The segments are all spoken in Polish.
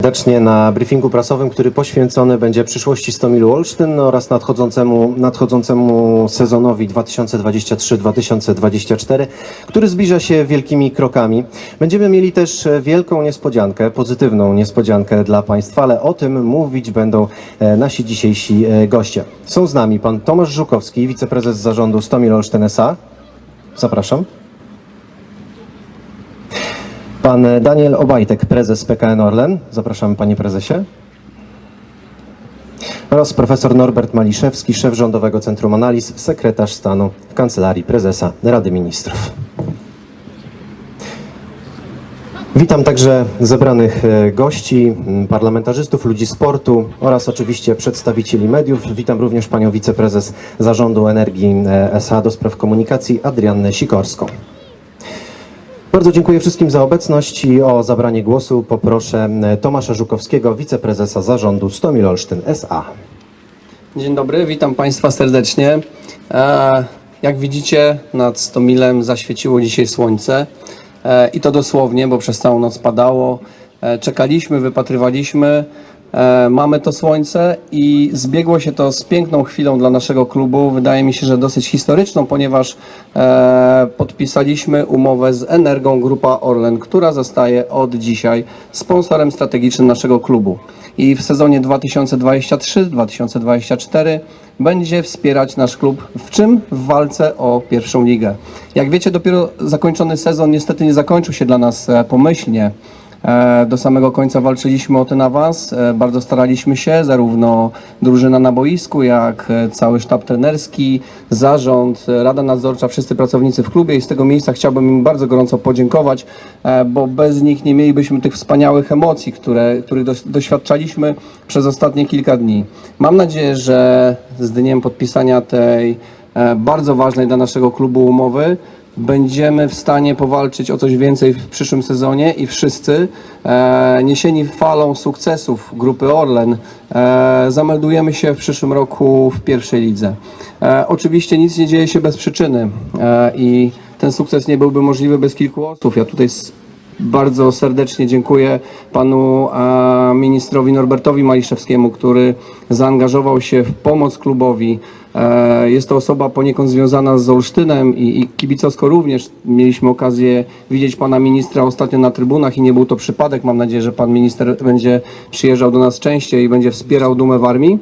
serdecznie na briefingu prasowym, który poświęcony będzie przyszłości Stomilu Olsztyn oraz nadchodzącemu, nadchodzącemu sezonowi 2023-2024, który zbliża się wielkimi krokami. Będziemy mieli też wielką niespodziankę, pozytywną niespodziankę dla Państwa, ale o tym mówić będą e, nasi dzisiejsi e, goście. Są z nami pan Tomasz Żukowski, wiceprezes zarządu Stomil Olsztyn S.A. Zapraszam. Pan Daniel Obajtek, prezes PKN Orlen. Zapraszamy panie prezesie. Oraz profesor Norbert Maliszewski, szef Rządowego Centrum Analiz, sekretarz stanu w Kancelarii Prezesa Rady Ministrów. Witam także zebranych e, gości, parlamentarzystów, ludzi sportu oraz oczywiście przedstawicieli mediów. Witam również panią wiceprezes Zarządu Energii e, SA do spraw komunikacji Adriannę Sikorską. Bardzo dziękuję wszystkim za obecność i o zabranie głosu poproszę e, Tomasza Żukowskiego, wiceprezesa zarządu Stomil Olsztyn S.A. Dzień dobry, witam Państwa serdecznie. E, jak widzicie, nad Stomilem zaświeciło dzisiaj słońce e, i to dosłownie, bo przez całą noc padało. Czekaliśmy, wypatrywaliśmy, mamy to słońce i zbiegło się to z piękną chwilą dla naszego klubu. Wydaje mi się, że dosyć historyczną, ponieważ e, podpisaliśmy umowę z Energą Grupa Orlen, która zostaje od dzisiaj sponsorem strategicznym naszego klubu i w sezonie 2023-2024 będzie wspierać nasz klub w czym? W walce o pierwszą ligę. Jak wiecie, dopiero zakończony sezon niestety nie zakończył się dla nas e, pomyślnie. E, Do samego końca walczyliśmy o ten awans, e, bardzo staraliśmy się, zarówno drużyna na boisku, jak e, cały sztab trenerski, zarząd, rada nadzorcza, wszyscy pracownicy w klubie i z tego miejsca chciałbym im bardzo gorąco podziękować, bo bez nich nie mielibyśmy tych wspaniałych emocji, które, których doś- doświadczaliśmy przez ostatnie kilka dni. Mam nadzieję, że z dniem podpisania tej bardzo ważnej dla naszego klubu umowy będziemy w stanie powalczyć o coś więcej w przyszłym sezonie i wszyscy, e, niesieni falą sukcesów grupy Orlen, e, zameldujemy się w przyszłym roku w pierwszej lidze. E, oczywiście nic nie dzieje się bez przyczyny e, i ten sukces nie byłby możliwy bez kilku osób. Ja tutaj bardzo serdecznie dziękuję panu e, ministrowi Norbertowi Maliszewskiemu, który zaangażował się w pomoc klubowi. E, jest to osoba poniekąd związana z Olsztynem i, i kibicowsko również. Mieliśmy okazję widzieć pana ministra ostatnio na trybunach i nie był to przypadek. Mam nadzieję, że pan minister będzie przyjeżdżał do nas częściej i będzie wspierał dumę w armii.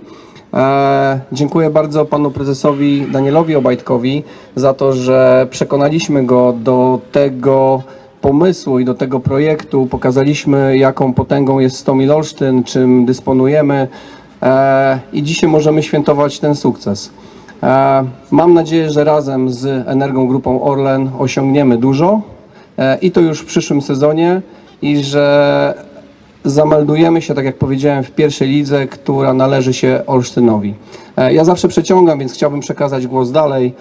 E, dziękuję bardzo panu prezesowi Danielowi Obajtkowi za to, że przekonaliśmy go do tego pomysłu i do tego projektu. Pokazaliśmy, jaką potęgą jest Stomil Olsztyn, czym dysponujemy e, i dzisiaj możemy świętować ten sukces. E, mam nadzieję, że razem z Energią Grupą Orlen osiągniemy dużo e, i to już w przyszłym sezonie i że zameldujemy się, tak jak powiedziałem, w pierwszej lidze, która należy się Olsztynowi. E, Ja zawsze przeciągam, więc chciałbym przekazać głos dalej,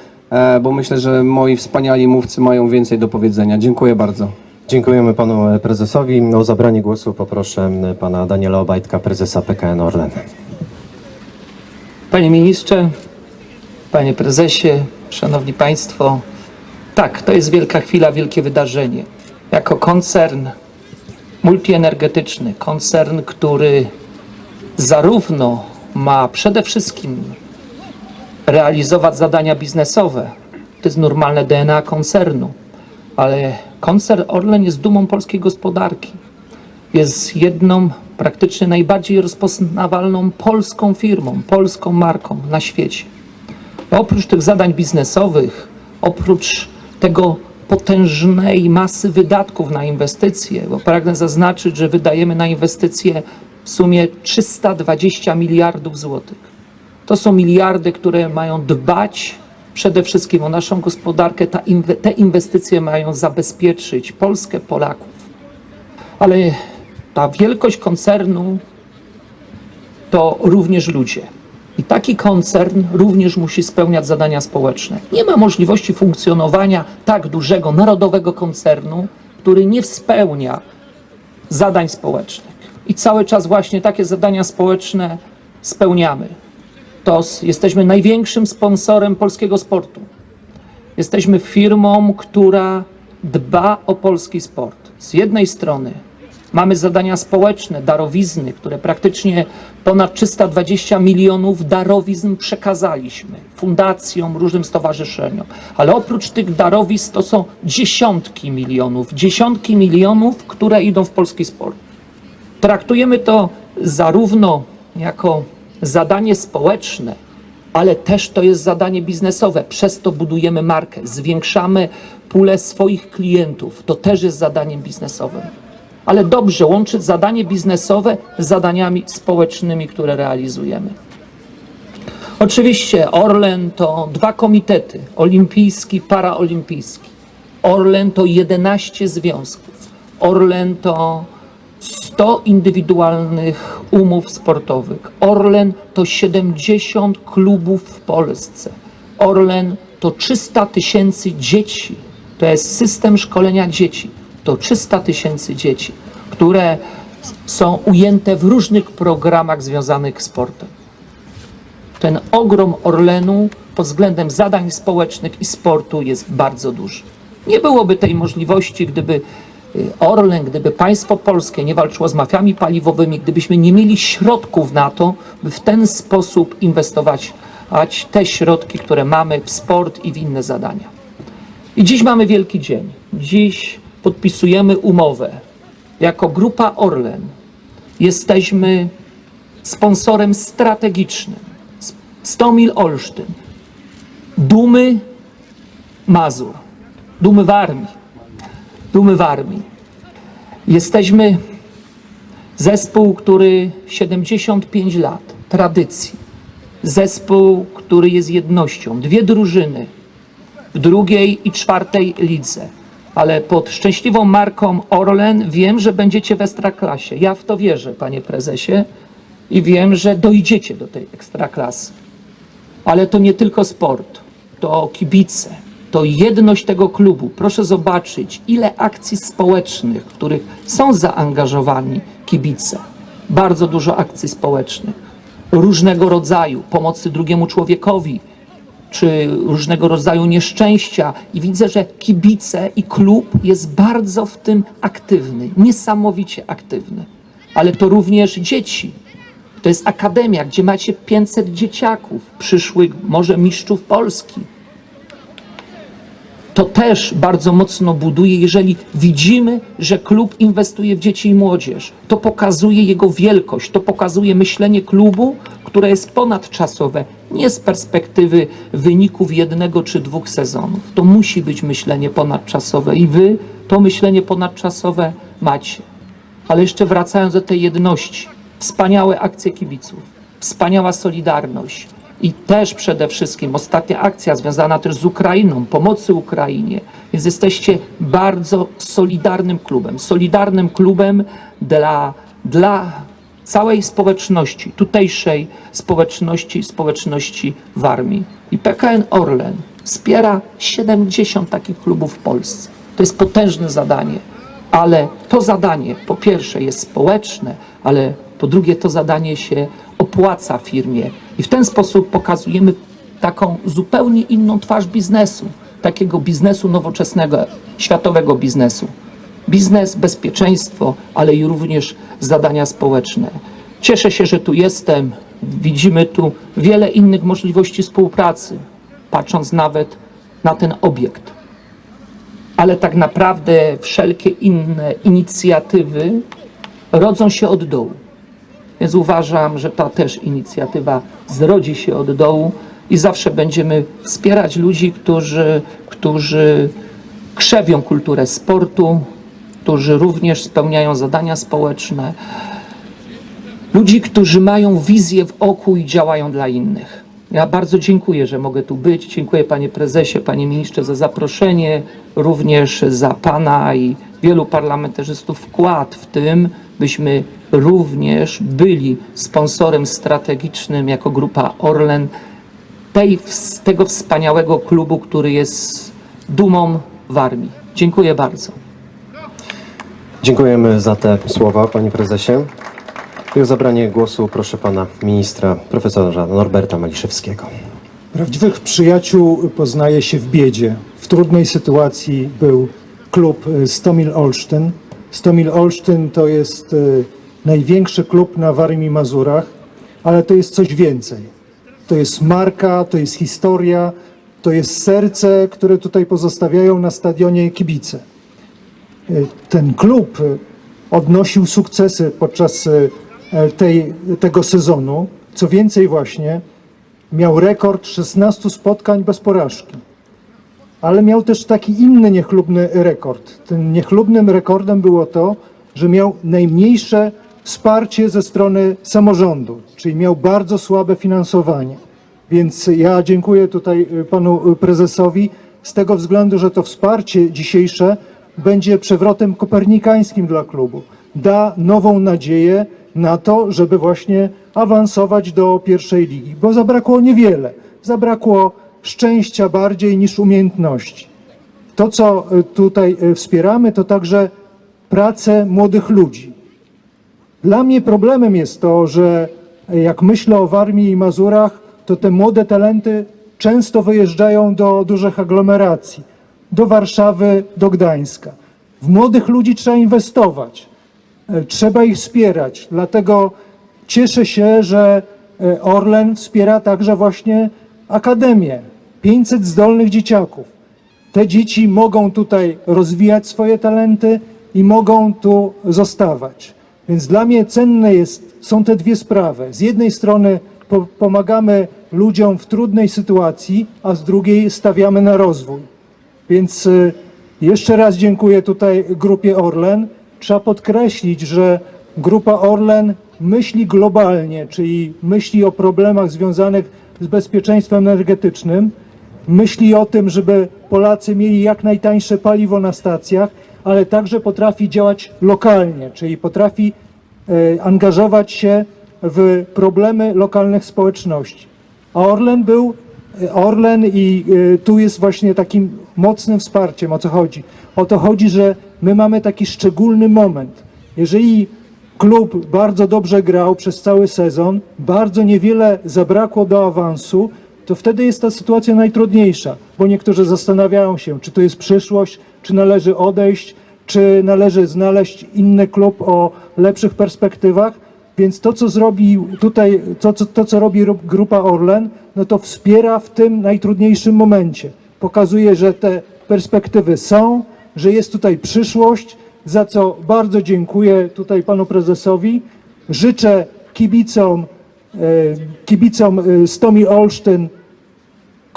bo myślę, że moi wspaniali mówcy mają więcej do powiedzenia. Dziękuję bardzo. Dziękujemy panu e, prezesowi. O zabranie głosu poproszę pana Daniela Obajtka, prezesa PKN Orlen. Panie ministrze, panie prezesie, szanowni państwo, tak, to jest wielka chwila, wielkie wydarzenie. Jako koncern multienergetyczny, koncern, który zarówno ma przede wszystkim realizować zadania biznesowe, to jest normalne DNA koncernu, ale koncern Orlen jest dumą polskiej gospodarki jest jedną praktycznie najbardziej rozpoznawalną polską firmą, polską marką na świecie. Oprócz tych zadań biznesowych, oprócz tego potężnej masy wydatków na inwestycje, bo pragnę zaznaczyć, że wydajemy na inwestycje w sumie 320 miliardów złotych. To są miliardy, które mają dbać przede wszystkim o naszą gospodarkę. Te inwestycje mają zabezpieczyć Polskę, Polaków ale ta wielkość koncernu to również ludzie. I taki koncern również musi spełniać zadania społeczne. Nie ma możliwości funkcjonowania tak dużego narodowego koncernu, który nie spełnia zadań społecznych. I cały czas właśnie takie zadania społeczne spełniamy. To s- jesteśmy największym sponsorem polskiego sportu. Jesteśmy firmą, która dba o polski sport. Z jednej strony Mamy zadania społeczne, darowizny, które praktycznie ponad 320 milionów darowizn przekazaliśmy fundacjom, różnym stowarzyszeniom. Ale oprócz tych darowizn to są dziesiątki milionów, dziesiątki milionów, które idą w polski sport. Traktujemy to zarówno jako zadanie społeczne, ale też to jest zadanie biznesowe. Przez to budujemy markę, zwiększamy pulę swoich klientów. To też jest zadaniem biznesowym. Ale dobrze łączyć zadanie biznesowe z zadaniami społecznymi, które realizujemy. Oczywiście Orlen to dwa komitety, olimpijski, paraolimpijski. Orlen to 11 związków. Orlen to 100 indywidualnych umów sportowych. Orlen to 70 klubów w Polsce. Orlen to 300 tysięcy dzieci. To jest system szkolenia dzieci. To 300 tysięcy dzieci, które są ujęte w różnych programach związanych z sportem ten ogrom Orlenu pod względem zadań społecznych i sportu jest bardzo duży. Nie byłoby tej możliwości, gdyby Orlen, gdyby państwo polskie nie walczyło z mafiami paliwowymi, gdybyśmy nie mieli środków na to, by w ten sposób inwestować ać te środki, które mamy w sport i w inne zadania. I dziś mamy wielki dzień. Dziś podpisujemy umowę. Jako grupa Orlen jesteśmy sponsorem strategicznym. Stomil Olsztyn, Dumy Mazur, Dumy Warmii, Dumy Warmii. Jesteśmy zespół, który 75 lat tradycji, zespół, który jest jednością, dwie drużyny w drugiej i czwartej lidze. Ale pod szczęśliwą marką Orlen wiem, że będziecie w ekstraklasie. Ja w to wierzę, panie prezesie, i wiem, że dojdziecie do tej ekstraklasy. Ale to nie tylko sport, to kibice, to jedność tego klubu. Proszę zobaczyć, ile akcji społecznych, w których są zaangażowani kibice. Bardzo dużo akcji społecznych, różnego rodzaju, pomocy drugiemu człowiekowi, czy różnego rodzaju nieszczęścia. I widzę, że kibice i klub jest bardzo w tym aktywny, niesamowicie aktywny. Ale to również dzieci, to jest akademia, gdzie macie 500 dzieciaków, przyszłych może mistrzów Polski. To też bardzo mocno buduje, jeżeli widzimy, że klub inwestuje w dzieci i młodzież. To pokazuje jego wielkość, to pokazuje myślenie klubu, które jest ponadczasowe, nie z perspektywy wyników jednego czy dwóch sezonów. To musi być myślenie ponadczasowe i wy to myślenie ponadczasowe macie. Ale jeszcze wracając do tej jedności, wspaniałe akcje kibiców, wspaniała solidarność i też przede wszystkim ostatnia akcja związana też z Ukrainą, pomocy Ukrainie. Więc jesteście bardzo solidarnym klubem, solidarnym klubem dla, dla całej społeczności, tutejszej społeczności, społeczności w armii. I PKN Orlen wspiera 70 takich klubów w Polsce. To jest potężne zadanie ale to zadanie po pierwsze jest społeczne, ale po drugie to zadanie się opłaca firmie i w ten sposób pokazujemy taką zupełnie inną twarz biznesu, takiego biznesu nowoczesnego, światowego biznesu. Biznes, bezpieczeństwo, ale i również zadania społeczne. Cieszę się, że tu jestem. Widzimy tu wiele innych możliwości współpracy, patrząc nawet na ten obiekt ale tak naprawdę wszelkie inne inicjatywy rodzą się od dołu. Więc uważam, że ta też inicjatywa zrodzi się od dołu i zawsze będziemy wspierać ludzi, którzy, którzy krzewią kulturę sportu, którzy również spełniają zadania społeczne, ludzi, którzy mają wizję w oku i działają dla innych. Ja bardzo dziękuję, że mogę tu być. Dziękuję panie prezesie, panie ministrze za zaproszenie, również za pana i wielu parlamentarzystów wkład w tym, byśmy również byli sponsorem strategicznym jako grupa Orlen tej, tego wspaniałego klubu, który jest dumą w armii. Dziękuję bardzo. Dziękujemy za te słowa, panie prezesie. I o zabranie głosu proszę pana ministra, profesora Norberta Maliszewskiego. Prawdziwych przyjaciół poznaje się w biedzie. W trudnej sytuacji był klub Stomil Olsztyn. Stomil Olsztyn to jest e, największy klub na Warmii Mazurach, ale to jest coś więcej. To jest marka, to jest historia, to jest serce, które tutaj pozostawiają na stadionie kibice. Ten klub odnosił sukcesy podczas e, tej, tego sezonu. Co więcej, właśnie miał rekord 16 spotkań bez porażki. Ale miał też taki inny niechlubny rekord. Tym niechlubnym rekordem było to, że miał najmniejsze wsparcie ze strony samorządu, czyli miał bardzo słabe finansowanie. Więc ja dziękuję tutaj y, panu y, prezesowi z tego względu, że to wsparcie dzisiejsze będzie przewrotem kopernikańskim dla klubu. Da nową nadzieję na to, żeby właśnie awansować do pierwszej ligi, bo zabrakło niewiele. Zabrakło szczęścia bardziej niż umiejętności. To, co y, tutaj wspieramy, to także pracę młodych ludzi. Dla mnie problemem jest to, że jak myślę o Warmii i Mazurach, to te młode talenty często wyjeżdżają do dużych aglomeracji, do Warszawy, do Gdańska. W młodych ludzi trzeba inwestować, e, trzeba ich wspierać. Dlatego cieszę się, że e, Orlen wspiera także właśnie Akademię. 500 zdolnych dzieciaków. Te dzieci mogą tutaj rozwijać swoje talenty i mogą tu zostawać. Więc dla mnie cenne jest, są te dwie sprawy. Z jednej strony po, pomagamy ludziom w trudnej sytuacji, a z drugiej stawiamy na rozwój. Więc y, jeszcze raz dziękuję tutaj grupie Orlen. Trzeba podkreślić, że grupa Orlen myśli globalnie, czyli myśli o problemach związanych z bezpieczeństwem energetycznym, myśli o tym, żeby Polacy mieli jak najtańsze paliwo na stacjach, ale także potrafi działać lokalnie, czyli potrafi e, angażować się w problemy lokalnych społeczności. A Orlen był, e, Orlen i e, tu jest właśnie takim mocnym wsparciem, o co chodzi. O to chodzi, że my mamy taki szczególny moment. Jeżeli klub bardzo dobrze grał przez cały sezon, bardzo niewiele zabrakło do awansu, to wtedy jest ta sytuacja najtrudniejsza, bo niektórzy zastanawiają się, czy to jest przyszłość, czy należy odejść, czy należy znaleźć inny klub o lepszych perspektywach. Więc to, co zrobił tutaj, to, to, co robi ru- grupa Orlen, no to wspiera w tym najtrudniejszym momencie. Pokazuje, że te perspektywy są, że jest tutaj przyszłość, za co bardzo dziękuję tutaj panu prezesowi. Życzę kibicom, e, kibicom e, Stomi Olsztyn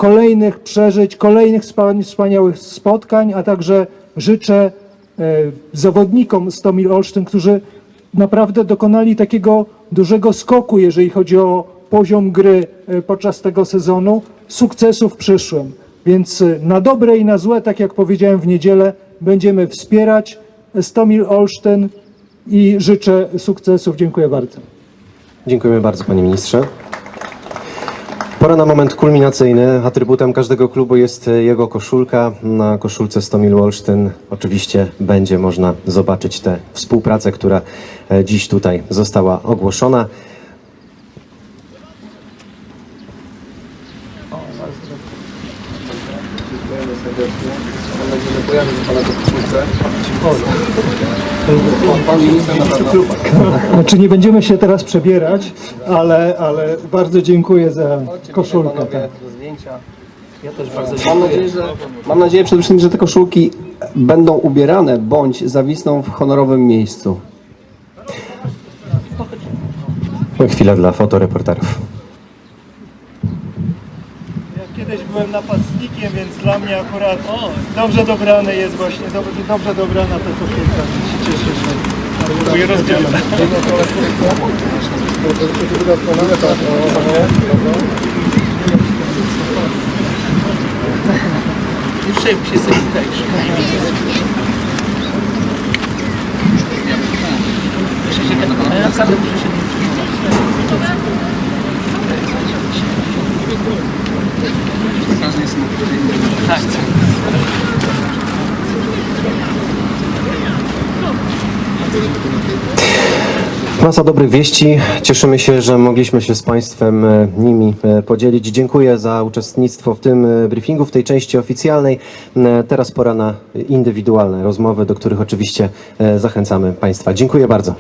kolejnych przeżyć, kolejnych wspa- wspaniałych spotkań, a także życzę e, zawodnikom Stomil Olsztyn, którzy naprawdę dokonali takiego dużego skoku, jeżeli chodzi o poziom gry e, podczas tego sezonu, sukcesów w przyszłym. Więc e, na dobre i na złe, tak jak powiedziałem w niedzielę, będziemy wspierać Stomil Olsztyn i życzę sukcesów. Dziękuję bardzo. Dziękujemy bardzo, panie ministrze. Pora na moment kulminacyjny. Atrybutem każdego klubu jest e, jego koszulka. Na koszulce Stomil Olsztyn oczywiście będzie można zobaczyć tę współpracę, która e, dziś tutaj została ogłoszona. Znaczy nie będziemy się teraz przebierać, ale, ale bardzo dziękuję za koszulkę. Tak. zdjęcia. Ja też bardzo Mam nadzieję, że, mam nadzieję przede wszystkim, że te koszulki będą ubierane bądź zawisną w honorowym miejscu. Chwila dla fotoreporterów. Kiedyś byłem napastnikiem, więc dla mnie akurat dobrze dobrane jest właśnie, dobrze, dobrze dobrana ta koszulka. Się cieszę, że też. Ja naprawdę Masa dobrych wieści. Cieszymy się, że mogliśmy się z Państwem e, nimi e, podzielić. Dziękuję za uczestnictwo w tym e, briefingu, w tej części oficjalnej. Teraz pora na indywidualne rozmowy, do których oczywiście zachęcamy Państwa. Dziękuję bardzo.